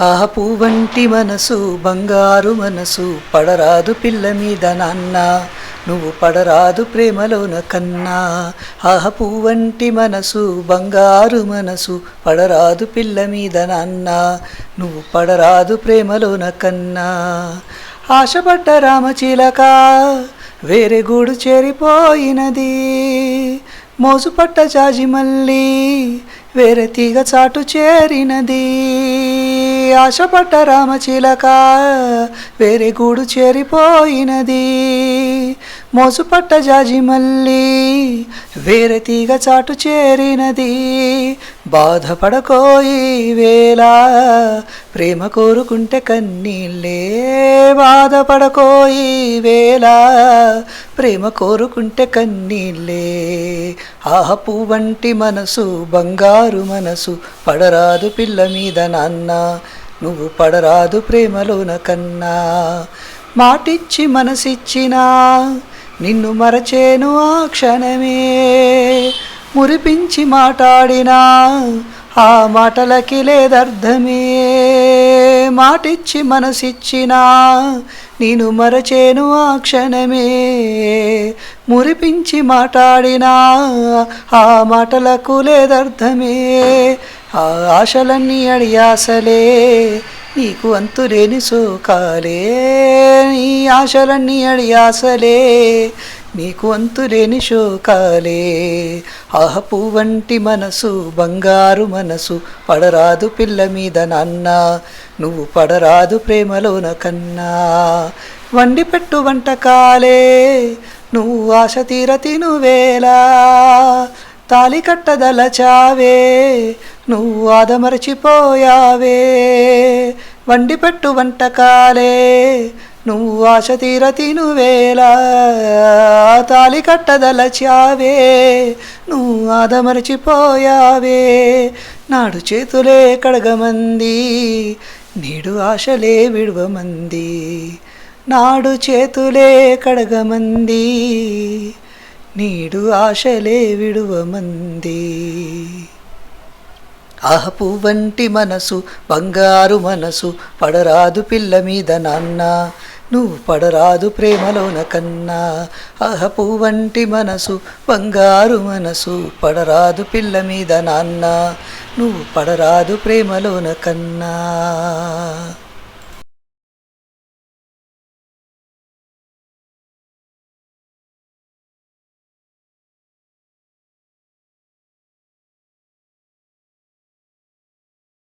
ఆహ పువ్వంటి మనసు బంగారు మనసు పడరాదు పిల్ల మీద నాన్న. నువ్వు పడరాదు ప్రేమలోన కన్నా. ఆహ పువ్వంటి మనసు బంగారు మనసు పడరాదు పిల్ల మీద నాన్న. నువ్వు పడరాదు ప్రేమలోన కన్నా. ఆశపడ్డ రామచీలక వేరే గూడు చేరిపోయినది. మోసుపట్ట జాజి మళ్ళీ వేరే తీగ చాటు చేరినది. ఆశపట్ట రామచిలక వేరే గూడు చేరిపోయినది. మోసుపట్ట జాజి మళ్ళీ వేరే తీగ చాటు చేరినది. బాధపడకోయి వేళ ప్రేమ కోరుకుంటే కన్నీళ్ళే బాధపడకోయి వేళ ప్రేమ కోరుకుంటే కన్నీళ్ళే. ఆహ పువ్వంటి మనసు బంగారు మనసు పడరాదు పిల్ల మీద నాన్న. నువ్వు పడరాదు ప్రేమలోన కన్నా. మాటిచ్చి మనసిచ్చినా నిన్ను మరచేను ఆ క్షణమే. మురిపించి మాట్లాడినా ఆ మాటలకి లేదర్థమే. మాటిచ్చి మనసిచ్చినా నేను మరచేను ఆ క్షణమే. మురిపించి మాట్లాడినా ఆ మాటలకు లేదర్థమే. ఆ ఆశలన్నీ అడియాసలే నీకు అంతులేని సోకాలే. నీ ఆశలన్నీ అడియాసలే నీకు అంతులేని శోకాలే ఆహ పువ్వంటి మనసు బంగారు మనసు పడరాదు పిల్ల మీద నాన్న నువ్వు పడరాదు ప్రేమలోన కన్నా. వండి పెట్టు వంటకాలే నువ్వు ఆశ తీర తినువేలా తాలి కట్టదలచావే నువ్వు ఆదమరచిపోయావే వండి పెట్టు వంటకాలే నువ్వు ఆశ తీర తినువేలా తాలి కట్టదలచావే నువ్వు ఆదమరచిపోయావే నాడు చేతులే కడగమంది నేడు ఆశలే విడవమంది. నాడు చేతులే కడగమంది నీడు ఆశలే విడువమంది. ఆహపు వంటి మనసు బంగారు మనసు పడరాదు పిల్ల మీద నాన్న. నువ్వు పడరాదు ప్రేమలోన కన్నా. ఆహ వంటి మనసు బంగారు మనసు పడరాదు పిల్ల మీద నాన్న. నువ్వు పడరాదు ప్రేమలోన కన్నా.